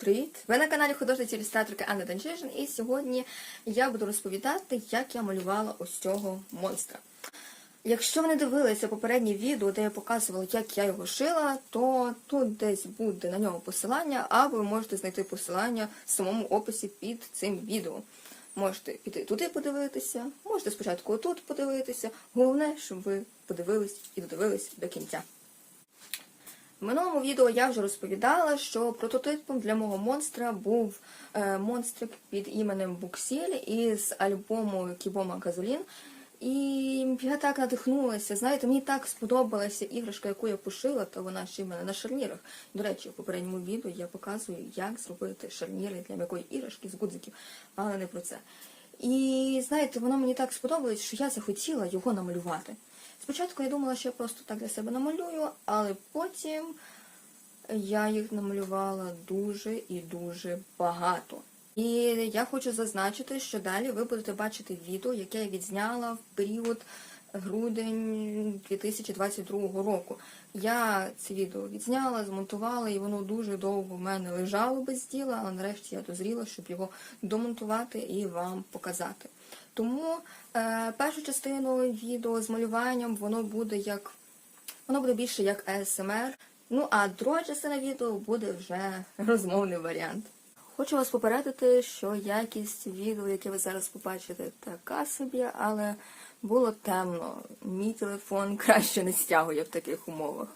Привіт! Ви на каналі художниці ілюстраторки Анна Данчишин, і сьогодні я буду розповідати, як я малювала ось цього монстра. Якщо ви не дивилися попереднє відео, де я показувала, як я його шила, то тут десь буде на нього посилання, або ви можете знайти посилання в самому описі під цим відео. Можете піти туди подивитися, можете спочатку отут подивитися. Головне, щоб ви подивились і додивились до кінця. В минулому відео я вже розповідала, що прототипом для мого монстра був е, монстрик під іменем Буксіль із альбому Кібома Газолін. І я так надихнулася. Знаєте, мені так сподобалася іграшка, яку я пошила, то вона ще в мене на шарнірах. До речі, в попередньому відео я показую, як зробити шарніри для м'якої іграшки з гудзиків, але не про це. І знаєте, воно мені так сподобалось, що я захотіла його намалювати. Спочатку я думала, що я просто так для себе намалюю, але потім я їх намалювала дуже і дуже багато. І я хочу зазначити, що далі ви будете бачити відео, яке я відзняла в період грудень 2022 року. Я це відео відзняла, змонтувала, і воно дуже довго в мене лежало без діла, але нарешті я дозріла, щоб його домонтувати і вам показати. Тому е, першу частину відео з малюванням воно буде як воно буде більше як ASMR. Ну а друга частина відео буде вже розмовний варіант. Хочу вас попередити, що якість відео, яке ви зараз побачите, така собі, але було темно. Мій телефон краще не стягує в таких умовах.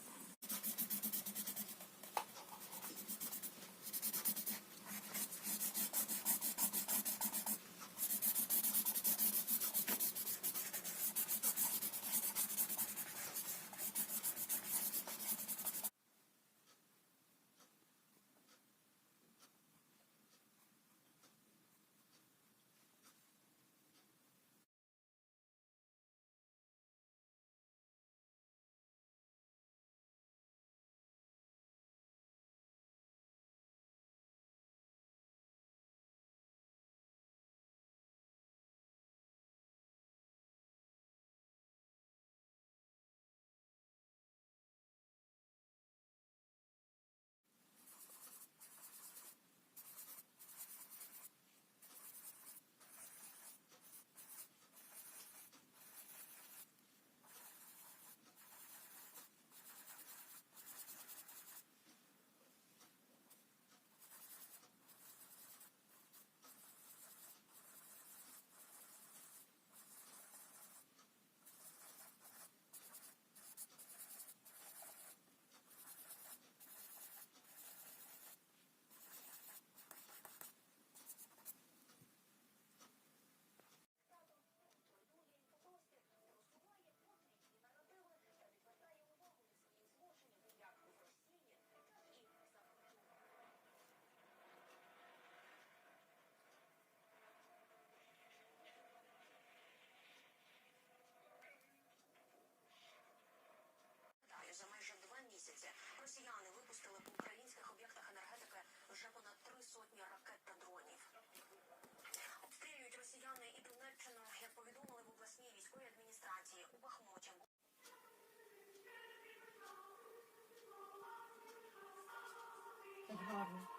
Вже понад три сотні ракет та дронів. Обстрілюють росіяни і Донеччину, як повідомили в обласній військовій адміністрації у Бахмуті. Гарно.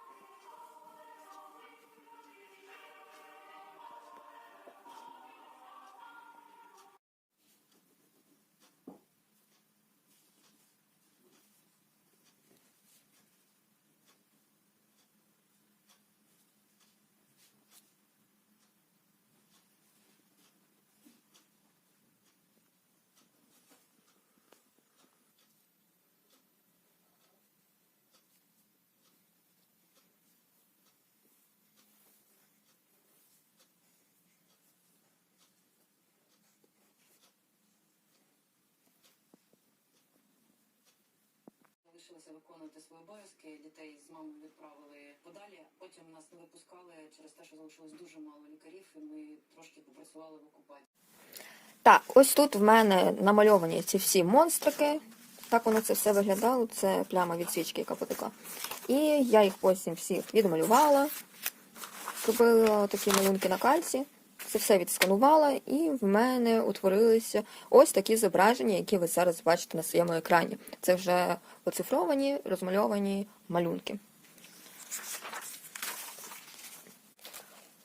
Залишилося виконувати свої обов'язки. Дітей з мамою відправили подалі. Потім нас не випускали через те, що залишилось дуже мало лікарів, і ми трошки попрацювали в окупації. Так, ось тут в мене намальовані ці всі монстрики. Так воно це все виглядало. Це пляма від свічки, яка потекла. І я їх потім всіх відмалювала. Зробила такі малюнки на кальці. Це все відсканувала, і в мене утворилися ось такі зображення, які ви зараз бачите на своєму екрані. Це вже оцифровані, розмальовані малюнки.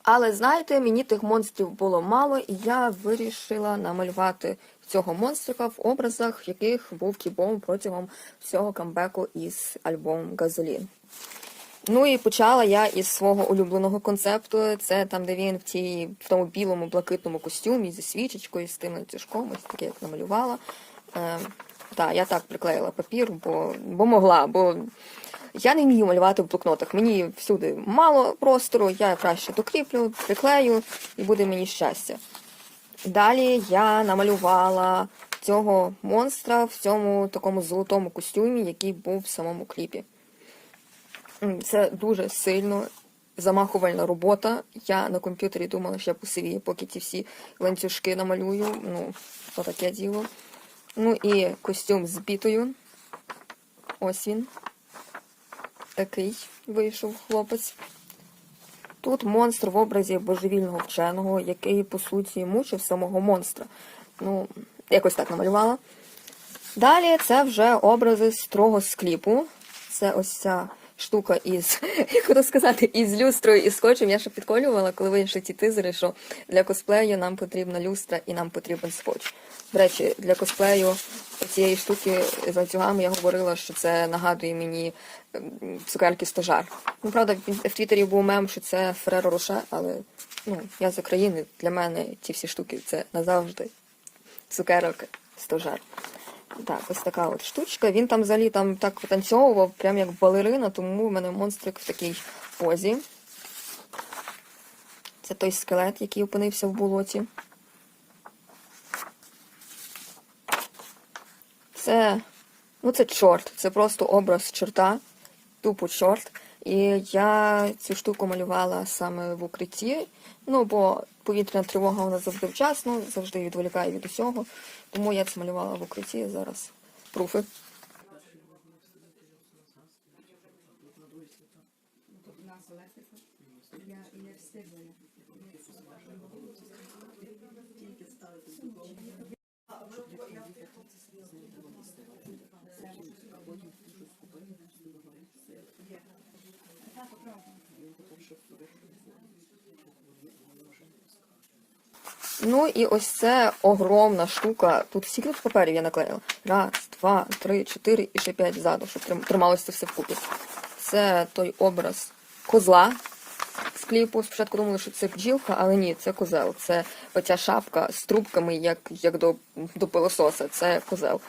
Але знаєте, мені тих монстрів було мало, і я вирішила намалювати цього монстрика в образах, яких був кібом протягом всього камбеку із альбомом Газолін. Ну і почала я із свого улюбленого концепту. Це там, де він в тій в тому білому блакитному костюмі зі свічечкою, з тим ланцюжком, ось таке, як намалювала. Е, так, я так приклеїла папір, бо, бо могла, бо я не вмію малювати в блокнотах. Мені всюди мало простору, я краще докріплю, приклею і буде мені щастя. Далі я намалювала цього монстра в цьому такому золотому костюмі, який був в самому кліпі. Це дуже сильно замахувальна робота. Я на комп'ютері думала, що я посивію, поки ті всі ланцюжки намалюю. Ну, отаке діло. Ну і костюм з бітою. Ось він. Такий вийшов хлопець. Тут монстр в образі божевільного вченого, який, по суті, мучив самого монстра. Ну, якось так намалювала. Далі це вже образи строго з кліпу. Це ось ця штука із, як буду сказати, із люстрою і скотчем. Я ще підколювала, коли вийшли ті тизери, що для косплею нам потрібна люстра і нам потрібен скотч. До речі, для косплею цієї штуки з ланцюгами я говорила, що це нагадує мені ем, цукерки стожар. Ну, правда, в Твіттері був мем, що це Фереро Роше, але ну, я з України, для мене ті всі штуки це назавжди цукерок стожар. Так, ось така от штучка. Він там взагалі там так витанцьовував, прям як балерина, тому в мене монстрик в такій позі. Це той скелет, який опинився в болоті. Це, ну це чорт, це просто образ чорта, тупо чорт. І я цю штуку малювала саме в укритті. Ну, бо повітряна тривога вона завжди вчасно, завжди відволікає від усього. Тому я це малювала в укритті зараз. Пруфи. Ну і ось це огромна штука. Тут стільки паперів я наклеїла. Раз, два, три, чотири і ще п'ять ззаду, щоб трималося це все вкупі. Це той образ козла з кліпу. Спочатку думали, що це бджілка, але ні, це козел. Це оця шапка з трубками, як, як до, до пилососа. Це козел.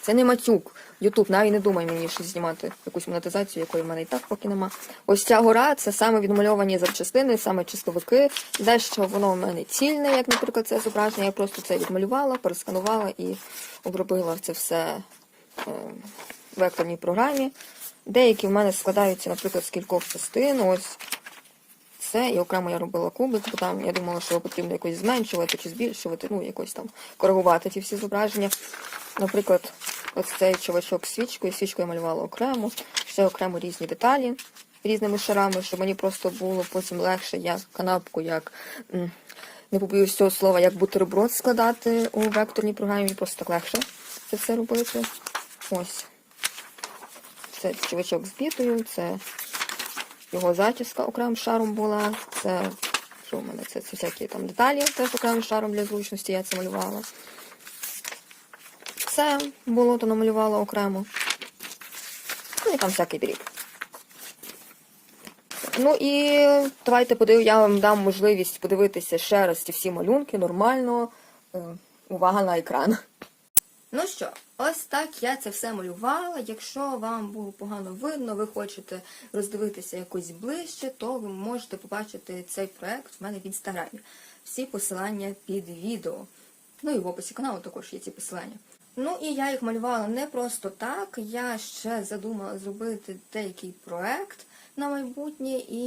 Це не матюк. Ютуб навіть не думай мені щось знімати якусь монетизацію, якої в мене і так поки нема. Ось ця гора це саме відмальовані запчастини, саме чистовики. Дещо воно в мене цільне, як, наприклад, це зображення. Я просто це відмалювала, пересканувала і обробила це все е, в векторній програмі. Деякі в мене складаються, наприклад, з кількох частин. Ось це, і окремо я робила кубик, бо там я думала, що потрібно якось зменшувати чи збільшувати, ну, якось там коригувати ті всі зображення. Наприклад, ось цей чувачок з свічкою, свічку я малювала окремо, ще окремо різні деталі різними шарами, щоб мені просто було потім легше, як канапку, як не побоюсь цього слова, як бутерброд складати у векторній програмі, просто так легше це все робити. Ось. Це чувачок з бітою, це його зачіска окремим шаром була. Це що в мене? Це, це всякі там деталі теж окремим шаром для зручності я це малювала. Це болото намалювала окремо. Ну і там всякий дріб. Ну і давайте подив, я вам дам можливість подивитися ще раз ці всі малюнки нормально. Е, Увага на екран. Ну що, ось так я це все малювала. Якщо вам було погано видно, ви хочете роздивитися якось ближче, то ви можете побачити цей проект в мене в інстаграмі. Всі посилання під відео. Ну і в описі каналу також є ці посилання. Ну і я їх малювала не просто так. Я ще задумала зробити деякий проект на майбутнє, і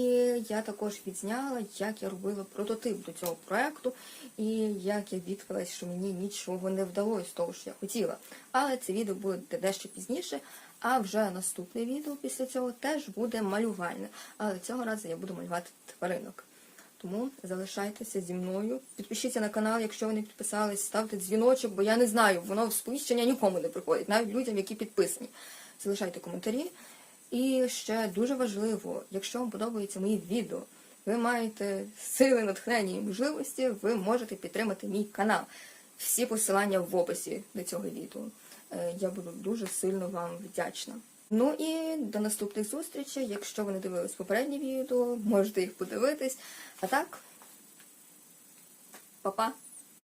я також відзняла, як я робила прототип до цього проекту, і як я бідкалась, що мені нічого не вдалося з того, що я хотіла. Але це відео буде дещо пізніше. А вже наступне відео після цього теж буде малювальне. Але цього разу я буду малювати тваринок. Тому залишайтеся зі мною. Підпишіться на канал, якщо ви не підписались, ставте дзвіночок, бо я не знаю, воно сповіщення нікому не приходить, навіть людям, які підписані. Залишайте коментарі. І ще дуже важливо, якщо вам подобаються мої відео, ви маєте сили, натхнення і можливості, ви можете підтримати мій канал. Всі посилання в описі до цього відео. Е, Я буду дуже сильно вам вдячна. Ну і до наступних зустрічей. Якщо ви не дивились попередні відео, можете їх подивитись. А так, па-па!